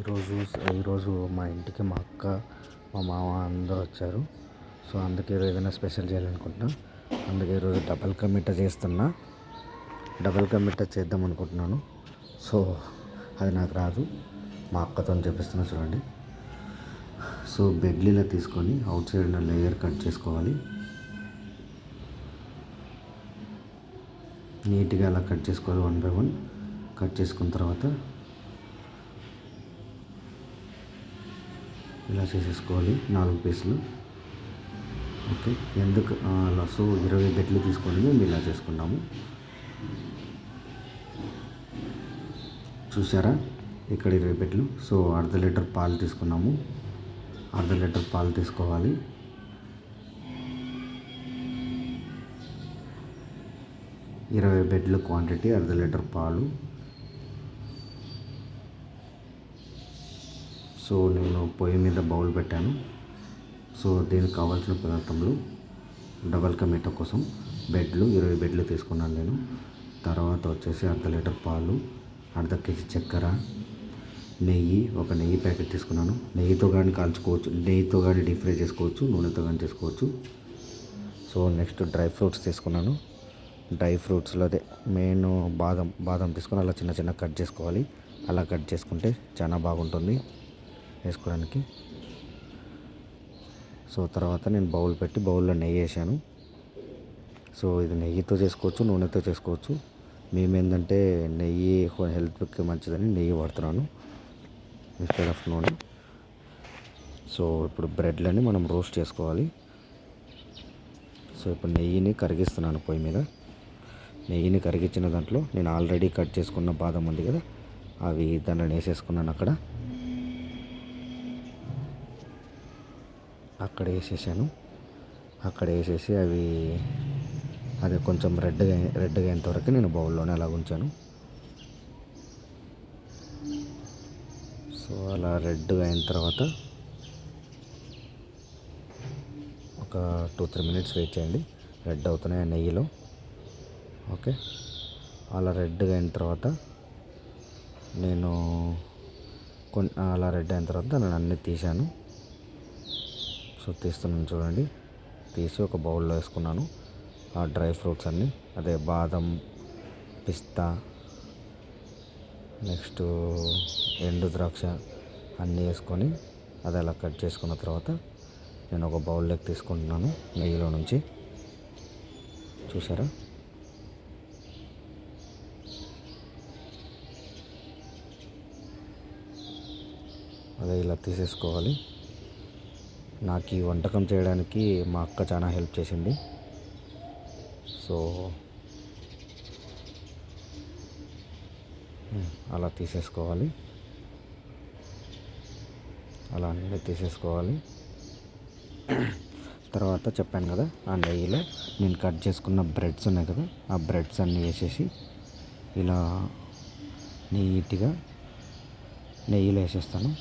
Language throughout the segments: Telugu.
ఈరోజు ఈరోజు మా ఇంటికి మా అక్క మా మామ అందరూ వచ్చారు. సో అందుకే ఏదైనా స్పెషల్ చేయాలనుకుంటున్నా. అందుకే ఈరోజు డబల్ కమిట చేస్తున్నా. డబల్ కమిట చేద్దాం అనుకుంటున్నాను. సో అది నాకు రాదు. మా అక్కతో చెప్పిస్తున్నా చూడండి. సో బెడ్లీలో తీసుకొని అవుట్ సైడ్ ఉన్న లేయర్ కట్ చేసుకోవాలి. నీట్గా అలా కట్ చేసుకోవాలి వన్ బై వన్. కట్ చేసుకున్న తర్వాత ఇలా చేసేసుకోవాలి. నాలుగు పీసులు. ఓకే. ఎందుకు? అలా సో ఇరవై బెడ్లు తీసుకొని మేము ఇలా చేసుకున్నాము చూసారా ఇక్కడ ఇరవై బెడ్లు. సో అర్ధ లీటర్ పాలు తీసుకున్నాము. అర్ధ లీటర్ పాలు తీసుకోవాలి. ఇరవై బెడ్ల క్వాంటిటీ అర్ధ లీటర్ పాలు. సో నేను పొయ్యి మీద బౌల్ పెట్టాను. సో దీనికి కావాల్సిన పదార్థములు డబల్ కమీటా కోసం బెడ్లు ఇరవై బెడ్లు తీసుకున్నాను నేను. తర్వాత వచ్చేసి అర్ధ లీటర్ పాలు అర్ధ కేజీ చక్కెర నెయ్యి ఒక నెయ్యి ప్యాకెట్ తీసుకున్నాను. నెయ్యితో కానీ కాల్చుకోవచ్చు నెయ్యితో కానీ డీప్ ఫ్రై చేసుకోవచ్చు నూనెతో కానీ చేసుకోవచ్చు. సో నెక్స్ట్ డ్రై ఫ్రూట్స్ తీసుకున్నాను. డ్రై ఫ్రూట్స్లో అదే మెయిన్ బాదం బాదం తీసుకుని అలా చిన్న చిన్న కట్ చేసుకోవాలి. అలా కట్ చేసుకుంటే చాలా బాగుంటుంది. వేసుకోవడానికి. సో తర్వాత నేను బౌల్ పెట్టి బౌల్లో నెయ్యి వేసాను సో ఇది నెయ్యితో చేసుకోవచ్చు నూనెతో చేసుకోవచ్చు. మేము ఏంటంటే నెయ్యి హెల్త్కి మంచిదని నెయ్యి వాడుతున్నాను. ఇన్స్టెడ్ ఆఫ్ నూనె. సో ఇప్పుడు బ్రెడ్లని మనం రోస్ట్ చేసుకోవాలి. సో ఇప్పుడు నెయ్యిని కరిగిస్తున్నాను పొయ్యి మీద. నెయ్యిని కరిగించిన దాంట్లో నేను ఆల్రెడీ కట్ చేసుకున్న బాదం ఉంది కదా అవి దాంట్లో వేసేసుకున్నాను అక్కడ. అక్కడ వేసేసాను. అక్కడ వేసేసి అవి అది కొంచెం రెడ్గా రెడ్గా అయినంతవరకు నేను బౌల్లోనే అలా ఉంచాను. సో అలా రెడ్గా అయిన తర్వాత ఒక టూ త్రీ మినిట్స్ వెయిట్ చేయండి. రెడ్ అవుతున్నాయి నెయ్యిలో? ఓకే. అలా రెడ్గా అయిన తర్వాత నేను కొన్ని అలా రెడ్ అయిన తర్వాత నేను అన్నీ తీశాను. సో తీస్తున్నాను చూడండి. తీసి ఒక బౌల్లో వేసుకున్నాను. ఆ డ్రై ఫ్రూట్స్ అన్నీ. అదే బాదం పిస్తా నెక్స్ట్ ఎండు ద్రాక్ష అన్నీ వేసుకొని అది అలా కట్ చేసుకున్న తర్వాత నేను ఒక బౌల్లోకి తీసుకుంటున్నాను నెయ్యిలో నుంచి. చూసారా? అదే ఇలా తీసేసుకోవాలి. నాకు ఈ వంటకం చేయడానికి మా అక్క చాలా హెల్ప్ చేసింది. సో అలా తీసేసుకోవాలి. అలా అన్నీ తీసేసుకోవాలి. తర్వాత చెప్పాను కదా ఆ నెయ్యిలో నేను కట్ చేసుకున్న బ్రెడ్స్ ఉన్నాయి కదా ఆ బ్రెడ్స్ అన్నీ వేసేసి ఇలా నీట్గా నెయ్యిలో వేసేస్తాను.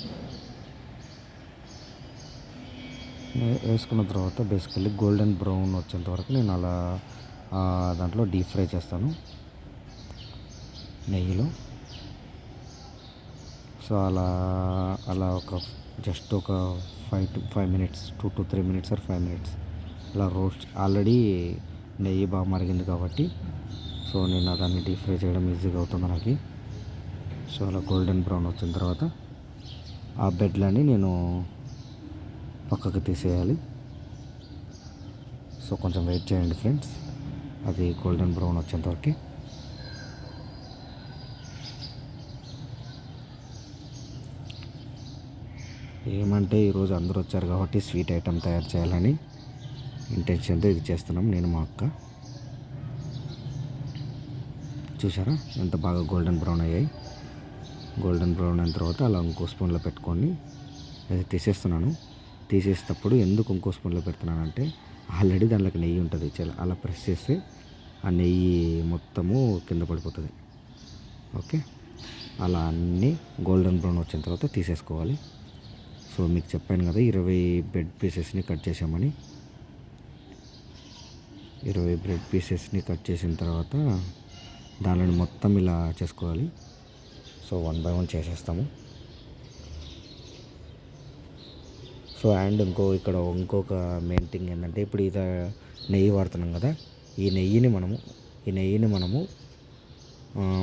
వేసుకున్న తర్వాత బేసికల్లీ గోల్డెన్ బ్రౌన్ వచ్చేంత వరకు నేను అలా దాంట్లో డీప్ ఫ్రై చేస్తాను. నెయ్యిలో. సో అలా అలా ఒక జస్ట్ ఒక five to five minutes two to three minutes or five minutes అలా రోస్ట్ ఆల్రెడీ నెయ్యి బాగా మరిగింది కాబట్టి సో నేను దాన్ని డీప్ ఫ్రై చేయడం ఈజీగా అవుతుంది నాకు. సో అలా గోల్డెన్ బ్రౌన్ వచ్చిన తర్వాత ఆ బెడ్లని నేను పక్కకు తీసేయాలి. సో కొంచెం వెయిట్ చేయండి ఫ్రెండ్స్ అది గోల్డెన్ బ్రౌన్ వచ్చేంతవరకు ఏమంటే ఈరోజు అందరూ వచ్చారు కాబట్టి స్వీట్ ఐటెం తయారు చేయాలని ఇంటెన్షన్తో ఇది చేస్తున్నాం. నేను మా అక్క. చూసారా ఎంత బాగా గోల్డెన్ బ్రౌన్ అయ్యాయి. గోల్డెన్ బ్రౌన్ అయిన తర్వాత అలా ఇంకో స్పూన్లో పెట్టుకొని అది తీసేస్తున్నాను. తీసేసేటప్పుడు ఎందుకు ఇంకో స్పూన్లో పెడుతున్నానంటే ఆల్రెడీ దాంట్లోకి నెయ్యి ఉంటుంది చాలా అలా ప్రెస్ చేస్తే ఆ నెయ్యి మొత్తము కింద పడిపోతుంది. ఓకే? అలా అన్నీ గోల్డెన్ బ్రౌన్ వచ్చిన తర్వాత తీసేసుకోవాలి. సో మీకు చెప్పాను కదా ఇరవై బ్రెడ్ పీసెస్ని కట్ చేసామని ఇరవై బ్రెడ్ పీసెస్ని కట్ చేసిన తర్వాత దానిని మొత్తం ఇలా చేసుకోవాలి. సో వన్ బై వన్ చేసేస్తాము. సో అండ్ ఇంకో ఇక్కడ ఇంకొక మెయిన్ థింగ్ ఏంటంటే ఇప్పుడు ఇది నెయ్యి వాడుతున్నాం కదా ఈ నెయ్యిని మనము ఈ నెయ్యిని మనము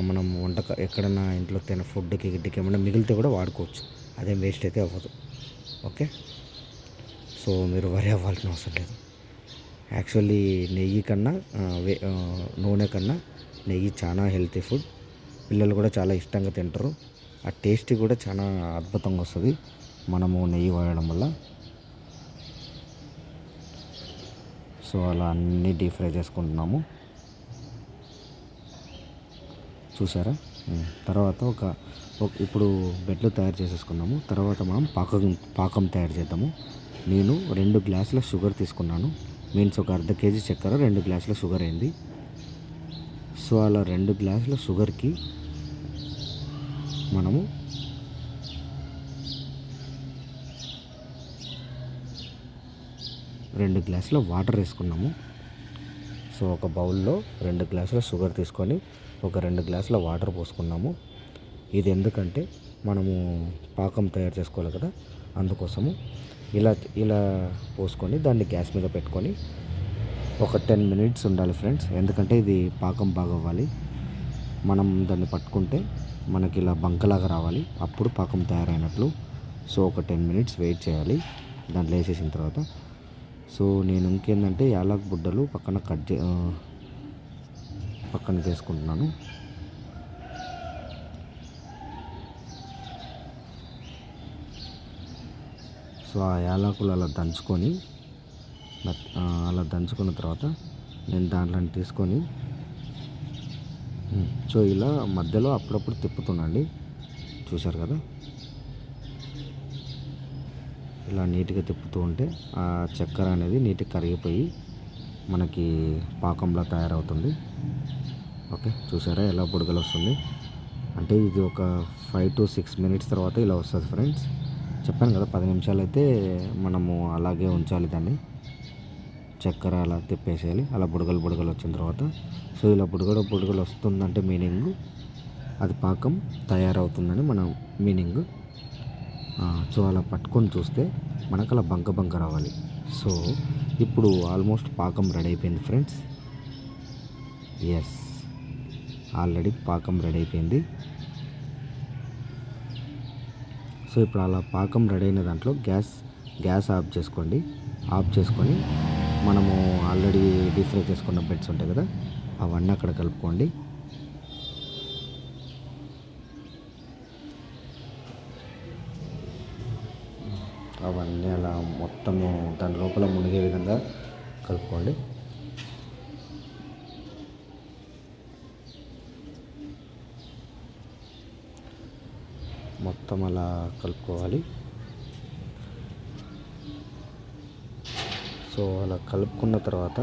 మనం వంటక ఎక్కడన్నా ఇంట్లో తిన ఫుడ్కి గిడ్డకి ఏమన్నా మిగిలితే కూడా వాడుకోవచ్చు. అదేం వేస్ట్ అయితే అవ్వదు. ఓకే? సో మీరు వరి అవ్వాల్సిన అవసరం లేదు. యాక్చువల్లీ నెయ్యి కన్నా వే- నూనె కన్నా నెయ్యి చాలా హెల్తీ ఫుడ్ పిల్లలు కూడా చాలా ఇష్టంగా తింటారు. ఆ టేస్ట్ కూడా చాలా అద్భుతంగా వస్తుంది. మనము నెయ్యి వాడడం వల్ల. సో అలా అన్నీ డీప్ ఫ్రై చేసుకుంటున్నాము. చూసారా? తర్వాత ఒక ఒక- ఇప్పుడు బెడ్లు తయారు చేసేసుకున్నాము. తర్వాత మనం పాకం పాకం తయారు చేద్దాము. నేను రెండు గ్లాసుల షుగర్ తీసుకున్నాను. మీన్స్ ఒక అర్ధ కేజీ చక్కెర రెండు గ్లాసుల షుగర్ అయింది. సో అలా రెండు గ్లాసుల షుగర్కి మనము రెండు గ్లాసుల వాటర్ వేసుకున్నాము. సో ఒక బౌల్లో రెండు గ్లాసుల షుగర్ తీసుకొని ఒక రెండు గ్లాసుల వాటర్ పోసుకున్నాము. ఇది ఎందుకంటే మనము పాకం తయారు చేసుకోవాలి కదా అందుకోసము ఇలా ఇలా పోసుకొని దాన్ని గ్యాస్ మీద పెట్టుకొని ఒక టెన్ మినిట్స్ ఉండాలి ఫ్రెండ్స్. ఎందుకంటే ఇది పాకం బాగా అవ్వాలి మనం దాన్ని పట్టుకుంటే మనకి ఇలా బంకలాగా రావాలి. అప్పుడు పాకం తయారైనట్లు. సో ఒక టెన్ మినిట్స్ వెయిట్ చేయాలి. దాంట్లో వేసేసిన తర్వాత సో నేను ఇంకేంటంటే యాలక్ బుడ్డలు పక్కన కట్ చే పక్కన చేసుకుంటున్నాను. సో ఆ యాలకులు అలా దంచుకొని అలా దంచుకున్న తర్వాత నేను దాంట్లో తీసుకొని సో ఇలా మధ్యలో అప్పుడప్పుడు తిప్పుతున్నాండి చూశారు కదా? ఇలా నీట్గా తిప్పుతూ ఉంటే ఆ చక్కెర అనేది నీట్గా కరిగిపోయి మనకి పాకంలా తయారవుతుంది. ఓకే చూసారా ఎలా బుడగలు వస్తుంది? అంటే ఇది ఒక ఫైవ్ టు సిక్స్ మినిట్స్ తర్వాత ఇలా వస్తుంది ఫ్రెండ్స్. చెప్పాను కదా పది నిమిషాలు అయితే మనము అలాగే ఉంచాలి దాన్ని. చక్కెర అలా తిప్పేసేయాలి అలా బుడగలు బుడగలు వచ్చిన తర్వాత. సో ఇలా బుడగలు బుడగలు వస్తుందంటే మీనింగ్ అది పాకం తయారవుతుందని మన మీనింగ్. సో అలా పట్టుకొని చూస్తే మనకు అలా బంక బంక రావాలి. సో ఇప్పుడు ఆల్మోస్ట్ పాకం రెడీ అయిపోయింది ఫ్రెండ్స్. ఎస్ ఆల్రెడీ పాకం రెడీ అయిపోయింది. సో ఇప్పుడు అలా పాకం రెడీ అయిన దాంట్లో గ్యాస్ గ్యాస్ ఆఫ్ చేసుకోండి. ఆఫ్ చేసుకొని మనము ఆల్రెడీ డీప్ ఫ్రై చేసుకున్న బెడ్స్ ఉంటాయి కదా అవన్నీ అక్కడ కలుపుకోండి. అవన్నీ అలా మొత్తము దాని లోపల మునిగే విధంగా కలుపుకోండి. మొత్తం అలా కలుపుకోవాలి. సో అలా కలుపుకున్న తర్వాత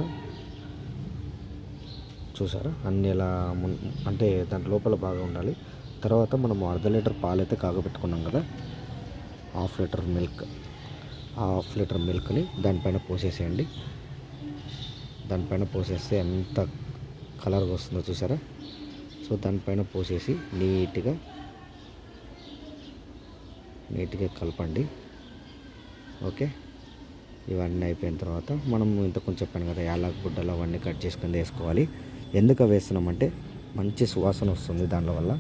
చూసారా? అన్నీ ఇలా మున్ అంటే దాని లోపల బాగా ఉండాలి. తర్వాత మనం అర్ధ లీటర్ పాలైతే కాగబెట్టుకున్నాం కదా? Half litre milk. Half litre మిల్క్ని దానిపైన పోసేసేయండి. దానిపైన పోసేస్తే ఎంత కలర్గా వస్తుందో చూసారా? సో దానిపైన పోసేసి నీట్గా నీట్గా కలపండి. ఓకే? ఇవన్నీ అయిపోయిన తర్వాత మనం ఇంత కొంచెం చెప్పాను కదా యాలక్ గుడ్డలు అవన్నీ కట్ చేసుకుని వేసుకోవాలి. ఎందుకు వేస్తున్నామంటే మంచి సువాసన వస్తుంది దానిలో వల్ల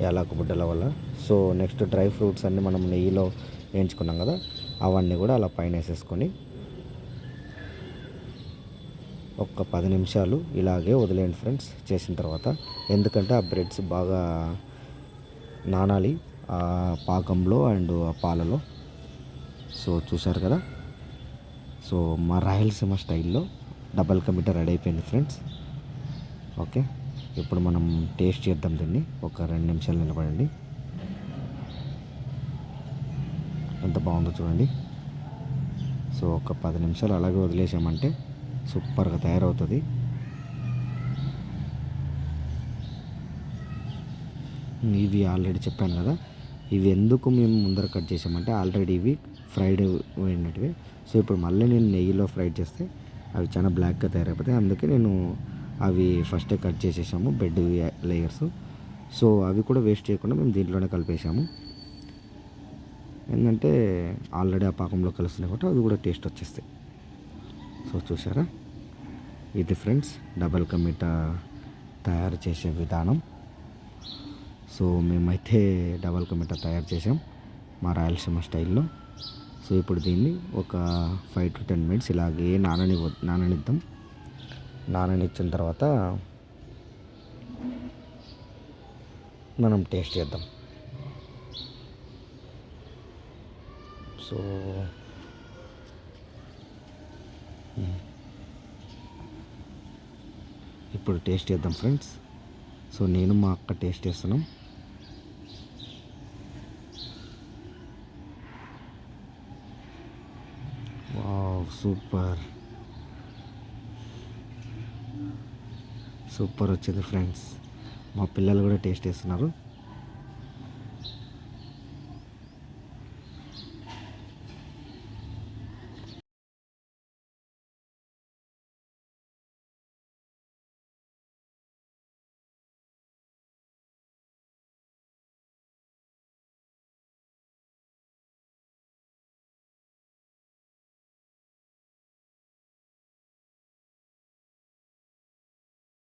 యాలక్ బుడ్డల వల్ల. సో నెక్స్ట్ డ్రై ఫ్రూట్స్ అన్నీ మనం నెయ్యిలో వేయించుకున్నాం కదా అవన్నీ కూడా అలా పైన వేసేసుకొని ఒక్క పది నిమిషాలు ఇలాగే వదిలేయండి ఫ్రెండ్స్ చేసిన తర్వాత. ఎందుకంటే ఆ బ్రెడ్స్ బాగా నానాలి ఆ పాకంలో అండ్ ఆ పాలలో. సో చూశారు కదా? సో మా రాయలసీమ స్టైల్లో డబల్ కమిట రెడీ అయిపోయింది ఫ్రెండ్స్. ఓకే? ఇప్పుడు మనం టేస్ట్ చేద్దాం దీన్ని. ఒక రెండు నిమిషాలు నిలబడండి. ఎంత బాగుందో చూడండి. సో ఒక పది నిమిషాలు అలాగే వదిలేసామంటే సూపర్గా తయారవుతుంది. ఇవి ఆల్రెడీ చెప్పాను కదా. ఇవి ఎందుకు మేము ముందర కట్ చేసామంటే ఆల్రెడీ ఇవి ఫ్రైడ్ అయినటివి సో ఇప్పుడు మళ్ళీ నేను నెయ్యిలో ఫ్రైడ్ చేస్తే అవి చాలా బ్లాక్గా తయారైపోతాయి. అందుకే నేను అవి ఫస్టే కట్ చేసేసాము బెడ్ లేయర్స్. సో అవి కూడా వేస్ట్ చేయకుండా మేము దీంట్లోనే కలిపేసాము. ఏంటంటే ఆల్రెడీ ఆ పాకంలో కలుస్తున్నాయి కాబట్టి అది కూడా టేస్ట్ వచ్చేస్తాయి. సో చూసారా ఇది ఫ్రెండ్స్ డబల్ కమిట తయారు చేసే విధానం. సో మేమైతే డబల్ కమిట తయారు చేసాం మా రాయలసీమ స్టైల్లో. సో ఇప్పుడు దీన్ని ఒక ఫైవ్ టు టెన్ మినిట్స్ ఇలాగే నానని నాననిద్దాం. నాననిచ్చిన తర్వాత మనం టేస్ట్ చేద్దాం. సో ఇప్పుడు టేస్ట్ చేద్దాం ఫ్రెండ్స్. సో నేను మా అక్క టేస్ట్ చేస్తున్నాం. Wow super. సూపర్ వచ్చింది ఫ్రెండ్స్. మా పిల్లలు కూడా టేస్ట్ చేస్తున్నారు.